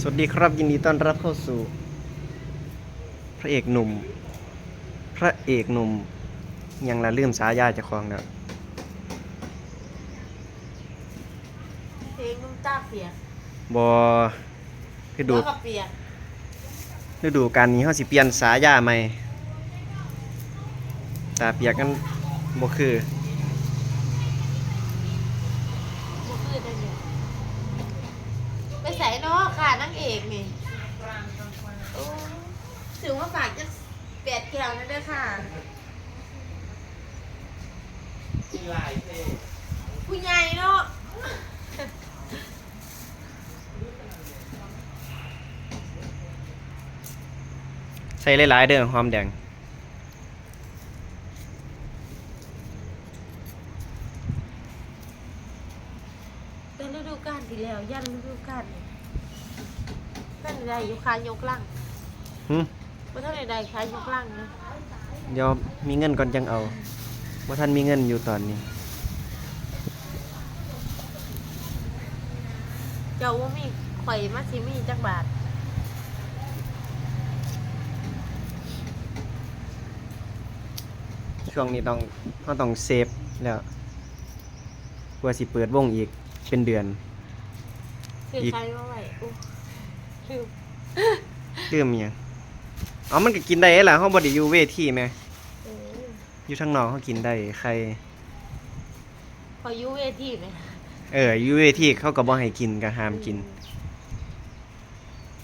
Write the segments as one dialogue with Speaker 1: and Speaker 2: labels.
Speaker 1: สวัสดีครับยินดีต้อนรับเข้าสู่ พระเอกหนุ่ม พระเอกหนุ่ม ยังละลืมสายาเจะคลองแล้ว
Speaker 2: เพลงน้ำตาเปียก
Speaker 1: บอฤดู
Speaker 2: แล้วก็เปียก
Speaker 1: ฤดูการนี้เขาสิเปลี่ยนสายาใหม่ตาเปียกกันบ่คือ
Speaker 2: บ่คือได้เนี่ยไปใส่เนาะค่ะนางเอกนี่โอ้ถึงว่าฝากจะแปดแก้วนั่นด้วยค่ะผู้ใหญ่เนาะ
Speaker 1: ใส่หลายๆเด้อหอมแดง
Speaker 2: เป็นฤดูกาลที่แล้ว ยันฤดูกาลนี่ ท่านใดอยู่คายกลัง
Speaker 1: หึ
Speaker 2: ว่าท่านใดคายยกลังนะ
Speaker 1: เดี๋ยวมีเงินก่อนจังเอาว่าท่านมีเงินอยู่ตอนนี้
Speaker 2: เจ้าว่ามีข่อยมาสิมีจักบาท
Speaker 1: ช่วงนี้ต้องเขาต้องเซฟแล้วกว่าสิเปิดวงอีกเป็นเดือน
Speaker 2: คือ
Speaker 1: อีก
Speaker 2: ใครมาไหวอู้ ลืม
Speaker 1: เติมอิหยังเอามันก็กินได้ล่ะเฮาบ่ได้อยู่เวทีแหม
Speaker 2: เออ
Speaker 1: อยู่ทางนอกเฮากินได้ใคร
Speaker 2: พออยุเวทีไหม
Speaker 1: เอออยู่เวทีเขาก็บ่ให้กินก็ห้ามกิน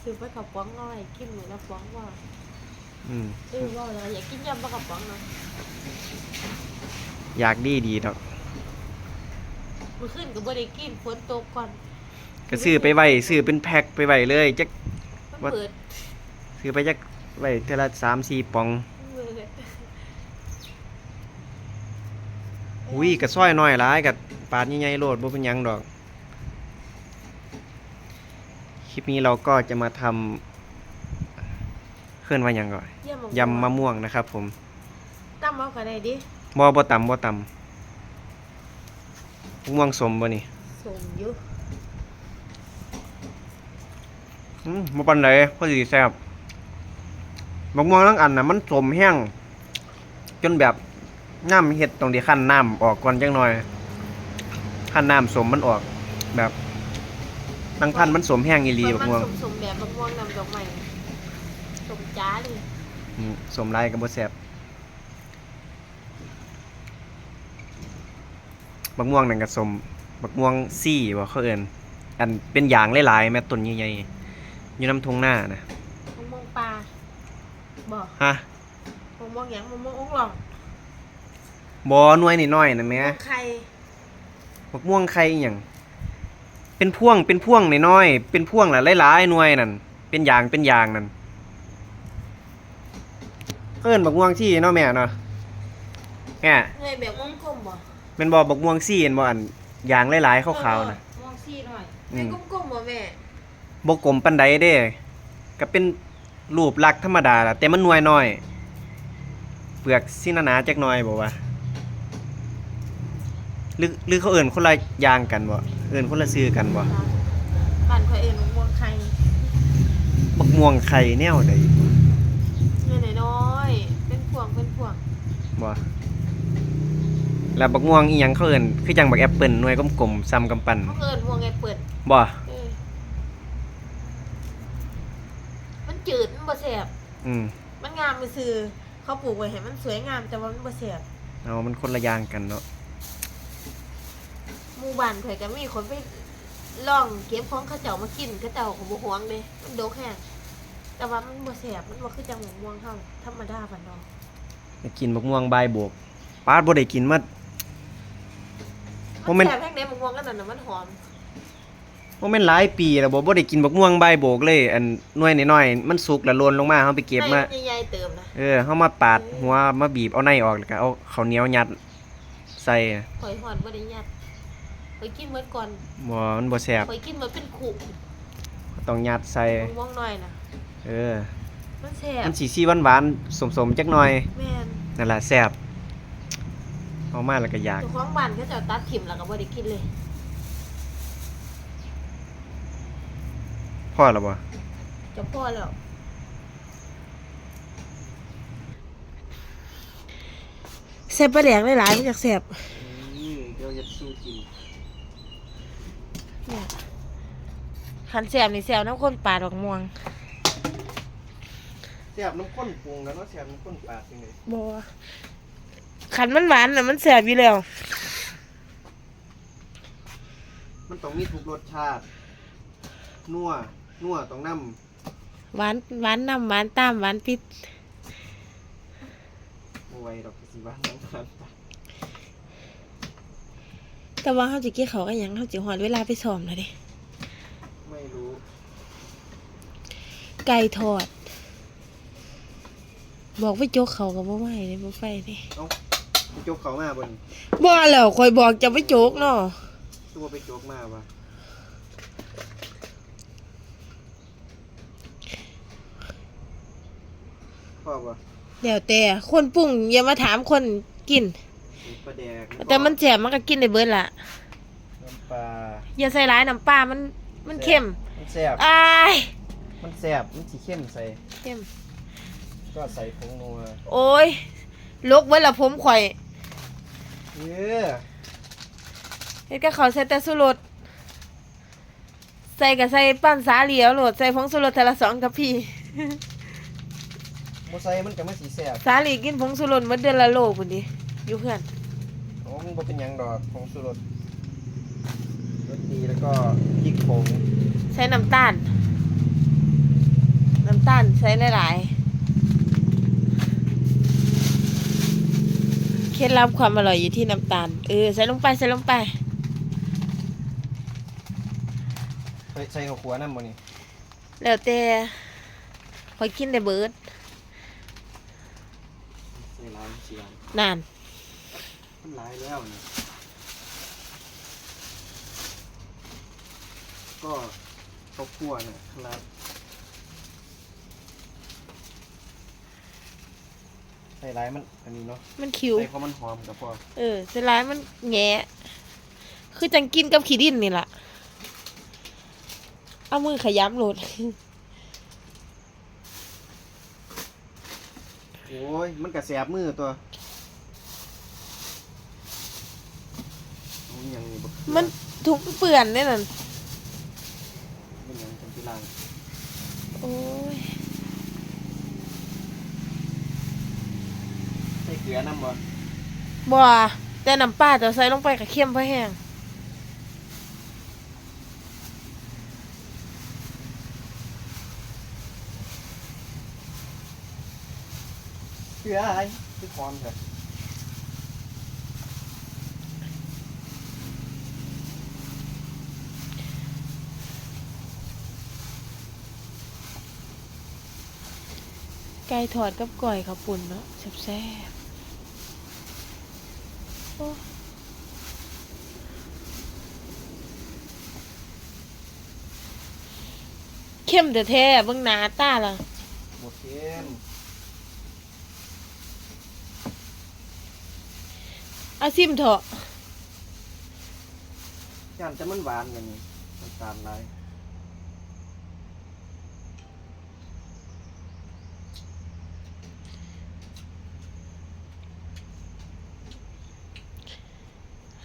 Speaker 2: คือไปกับป๋องเอาไว้กินเหมือนละป๋องว่า
Speaker 1: อืม
Speaker 2: เออว่าแล้วอยากกินยำปลากระป๋องเนาะ
Speaker 1: อยากดีดีดอก
Speaker 2: เมื่อคืนก็บ่ได้กินฝนตกก่อน
Speaker 1: ก็ซื้อไปไว้ซื้อเป็นแพ็คไปไว้เลยจัก
Speaker 2: มัน
Speaker 1: ว่า
Speaker 2: เปิด
Speaker 1: ซื้อไปจักไว้เทื่อละ3 4ปอง
Speaker 2: มันเปิด
Speaker 1: อุ้ยก็ซอยน้อยหลายก็ปาดใหญ่ๆโลดบ่เป็นหยังดอก คลิปนี้เราก็จะมาทำเคลื่อนว่าหยังก่อน
Speaker 2: เยี่ยม
Speaker 1: ยำมะม่วงนะครับ ผม
Speaker 2: ตั้มเอาก็ได้ดิ
Speaker 1: บ่บ่ตำบ่ตำมะม่วงสมบ่นี่
Speaker 2: ส่งอยู่
Speaker 1: อื มบ่ปานใดพอสิแซ่บมะม่วงทั้งอันน่ะมันสมแห้ง จนแบบน้ำเฮ็ดตรงที่คั่นน้ำออกก่อนจังหน่อยคั่นน้ำสมมันออก แบบบางพันธุ์มันสมแห้งอีหลี
Speaker 2: เปิ
Speaker 1: บั
Speaker 2: ด
Speaker 1: ก
Speaker 2: มัน
Speaker 1: ม่วง
Speaker 2: สมๆแบบมะม่วงนำดอกไม้สมจ้าเลย
Speaker 1: อืมสมหลายก็บ่แซ่บบักม่วงนั่นก็สมบักม่วงซี่บ่เขาเอิ้นอันเป็นหยางหลายๆแม่ต้นใหญ่ๆ อยู่น้ำทุ่งนานะ
Speaker 2: มะม่วงปลาบ่
Speaker 1: ฮะ
Speaker 2: มะม่วงหยังมะม่วงองหลอง
Speaker 1: บ่หน่วยนิดหน่อยนะแหม่
Speaker 2: มะม่วงไข่
Speaker 1: บักม่วงไข่อหย่างเป็นพ่วงเป็นพ่วงน้อยๆเป็นพ่วงละหลายๆหน่วยนั่นเป็นยางเป็นยางนั่นเอิ้นบักม่วงซี่เนาะแม่เนาะแม่
Speaker 2: เงยแบบวงกลมบ่
Speaker 1: เป็นบ่บักม่วงซี่เห็นบ่อันยางหลายๆขาวๆนะ
Speaker 2: มะม่วงซี่หน่อย
Speaker 1: อื
Speaker 2: เป็น
Speaker 1: ม
Speaker 2: กลมๆบ่แม่
Speaker 1: บ่กลมปานใดเด้ ก็เป็นรูปลักษณ์ธรรมดาล่ะแต่มันหน่วยน้อย เปลือกสิหนาๆจักหน่อยบ่ว่าหรือหรือเขาเอิ้นคนละอย่างกันบ่เอิ้นคนละชื่อกันบ่
Speaker 2: บ้านข่อยเอิ้นมะม่วงไข่
Speaker 1: บักม่วงไข่แนวใด
Speaker 2: เงินน้อยๆเป็นพวงเป็นพวง
Speaker 1: บ่แล้วบักม่วงอีหยังเขาเอิ้นคือจังบักแอปเปิลหน่วยกลมๆซ้ำกำปั้น
Speaker 2: เขาเอิ้นพวงไงเปิด
Speaker 1: บ่
Speaker 2: เออมันจืดมันบ่แซ่บ
Speaker 1: อืม
Speaker 2: มันงามซื่อๆเขาปลูกไว้ให้มันสวยงามแต่ว่ามันบ่แซ่บ
Speaker 1: เอามันคนละอย่างกันเนาะ
Speaker 2: หมู่บ้านข่อยก็มีคนไปลองเก็บของเขาเจ้ามากินเขาเจ้าก็บ่หวงเด้มันดกแฮงแต่ว่ามันบ่แซ่บมันบ่คือจังหมูม่วงเฮาธรรมดาบ้านนอก
Speaker 1: อยากกินบักม่วงบายบวกปาดบ่ได้กินมาบ่
Speaker 2: มัน
Speaker 1: แม่น
Speaker 2: แซ่บแฮงเด้มะม่วงกันนั่นน่ะมันหอม
Speaker 1: บ่แม่นหลายปีแล้วบ่บ่ได้กินบักม่วงบายบวกเลย อันหน่วยน้อยๆมันสุกแล้วหล่นลงมาเฮาไปเก็บมา
Speaker 2: ในใหญ่ๆเติมนะ
Speaker 1: เออเฮามาปาดหัวมาบีบเอาในออกแล้วก็เอาข้าวเหนียวยัดใส่
Speaker 2: ข่อยหอดบ่ได้ยัดข่อยกินหมดก่อน
Speaker 1: บ่มันบ่แซ่บ
Speaker 2: ข่อยกินหมดเป็นขู่
Speaker 1: ต้องยัดใส่
Speaker 2: มะม่วงน้อยน่ะ
Speaker 1: เออ
Speaker 2: มันแซ่บ
Speaker 1: มันสีสีหวานๆสมๆจักหน่อย
Speaker 2: แม่น
Speaker 1: นั่นล่ะแซ่บเอามาแล้วก็อยาก
Speaker 2: เจ้าของบ้านเขาเจ้าตัดถิ่มแล้วก็บ่ได้กินเลย
Speaker 1: พ่อหรอบ่
Speaker 2: จะพ่อแล้วแซ่บปลาแดกหลายๆมันจากแซ่บ
Speaker 1: เดี๋ยวจะสู้กิน
Speaker 2: เนี่ยขันแซ่บนี่แซ่บน้ำข้นปลาดอกม่วง
Speaker 1: แซ่บน้ำข้นปรุงแล้วเนาะแซ่บน้ำข้นปลาจริงเลย
Speaker 2: บัวขันมันหวานน่ะมันแซ่บอยู่แล้ว
Speaker 1: มันต้องมีทุกรสชาตินัว นัวต้องน
Speaker 2: หวานหวานน้ำหวานตามหวานปิดำ
Speaker 1: บ่ไหวดอกสิว่าน้ำตาล
Speaker 2: แต่ว่าเขาจะเกี่เขาวกันยังเขาจะหอดเวลาไปซ้อมแล้วเดิ
Speaker 1: ไม่รู้
Speaker 2: ไก่ทอด บอกไปโจกเขากับบ่ไหวเลยบ่ไปเลย
Speaker 1: ไปโจกเขามาบน
Speaker 2: บ่แล้วคอยบอกจะไปโจกเนาะ
Speaker 1: ตัวไปโจกมาป พ่อปะ
Speaker 2: เดี๋ยวแต่คนปรุงอย่ามาถามคนกิน
Speaker 1: มีปลาแดก
Speaker 2: แต่มันแจ่มมันก็กินได้เบิดล่ะ
Speaker 1: น้ำปลา
Speaker 2: อย่าใส่ร้ายน้ำปลามันมันเค็ม
Speaker 1: มันแซ่บ
Speaker 2: อ้าย
Speaker 1: มันแซ่บมันสีเข้มใส่
Speaker 2: เค็ม
Speaker 1: ก็ใส่ผงนัว
Speaker 2: โอ้ยลกเบิดละผมข่อย
Speaker 1: เออ
Speaker 2: เฮ็ดกับเขาวใส่แต่สุรสใส่กับใส่ปั้นสาเหลียวโหลดใส่ผงสุรสแต่ละสองกับพี่
Speaker 1: โมใส่มันจะไม่สีแซ่บ
Speaker 2: สาหลีกินผงสุรสหมดเดือนละโลพุ่นดิอยู่เพื่อน
Speaker 1: โอ้มันบ่เป็นหยังดอกผงชูรสรสดีแล้วก็พริกผง
Speaker 2: ใส่น้ำตาล น้ำตาลใส่หลายๆเคล็ดลับความอร่อยอยู่ที่น้ำตาล เออ ใส่ลงไปใส่ลงไป
Speaker 1: ใส่ใส่ข้าวขัวน้ำมันนี่
Speaker 2: แล้วแต่คอยกินได้เบิด
Speaker 1: ใส่หลายเสียง
Speaker 2: นาน
Speaker 1: มันหลายแล้วนี่ก็ข้าวคั่วนะครับใส่หลายมันอันนี้เนาะ
Speaker 2: มันคิว
Speaker 1: ใส่เพราะมันหอมกับพอ
Speaker 2: เออใส่ร้ายมันแงะคือจังกินกับขี้ดินนี่ล่ะ เอามือขยำโหลด
Speaker 1: โอ้ย มันกระแสบมือตัวเอาอหยังนี่บักเขือ
Speaker 2: มันทุกเปื่อนเนี่ยนั่น
Speaker 1: เป็นหยังเป็นที่ล่าง
Speaker 2: โอ้ย
Speaker 1: ใส่เกลือน้ำบ่
Speaker 2: บ่แต่น้ำปลาจะใส่ลงไปกับเค็มพอแห้ง
Speaker 1: เกลืออะไรที่คอนเถอะ
Speaker 2: ไก่ทอดกับก่อยข้าวปุ่นเนาะแซ่บๆโอ้เข้มแต่แท้ๆเบิ่งหน้าตาล่ะ
Speaker 1: หมดเค็ม
Speaker 2: เอาซิมเถอะ
Speaker 1: ย่านจะมันหวานอย่างนี้มันตาลหลาย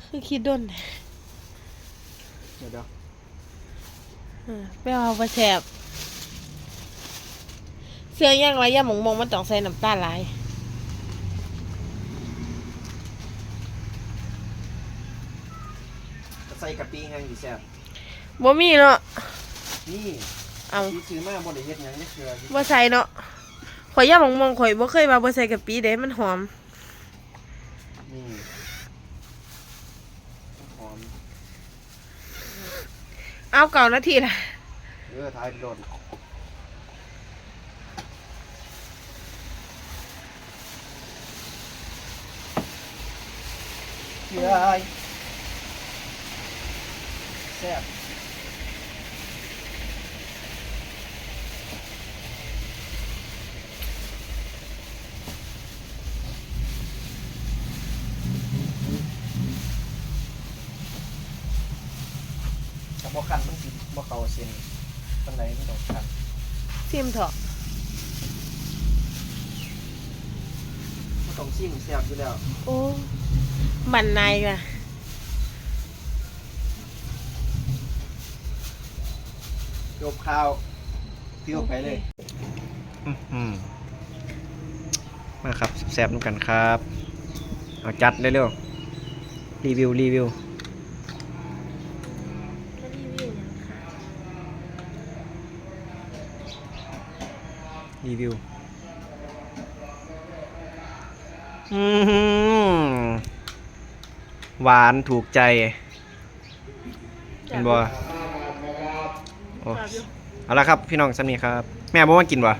Speaker 2: คือคิดด้น
Speaker 1: เดี๋ยวเดี๋ยว
Speaker 2: เออไปเอาไปแซ่บเสื้อย่างไรย่าหมงมงมันต้องใส่น้ำตาลหลาย
Speaker 1: จะ ใส่กะปิแห้งดีแซ่บ
Speaker 2: บ่มีเนาะ
Speaker 1: นี่
Speaker 2: เอา
Speaker 1: ที่ซื้อมาบ่ได้เฮ็ดหยังนี่เกลือที่
Speaker 2: บ่ใส่เนาะข่อยย่าหมงมงข่อยบ่เคยมาบ่ใส่กะปิเด้มันหอม
Speaker 1: นี่หอม
Speaker 2: เอาเก่านาทีละ
Speaker 1: เออทายไปโดนเกลือไอ้ แซ่บแต่บ่คันมันสิบ่เข้าเส้นปานใดไหนไม่ต้องครับ
Speaker 2: ซิมเถอะ
Speaker 1: ไม่ต้องชิมแซ่บอยู่แล้ว
Speaker 2: โอ้ มันในว่ะ
Speaker 1: ยกข้าวติ้วไปเลยอืมมาครับแซ่บๆน้ำกันครับ เอาจัดเร็วๆรีวิวรีวิว
Speaker 2: มารีวิวยังค่ะ
Speaker 1: รีวิวอืมหวานถูกใจเป็นบ่โอ้
Speaker 2: ชอบอยู่
Speaker 1: เอาละครับพี่น้องสำนีครับ แม่บ่มากินวะ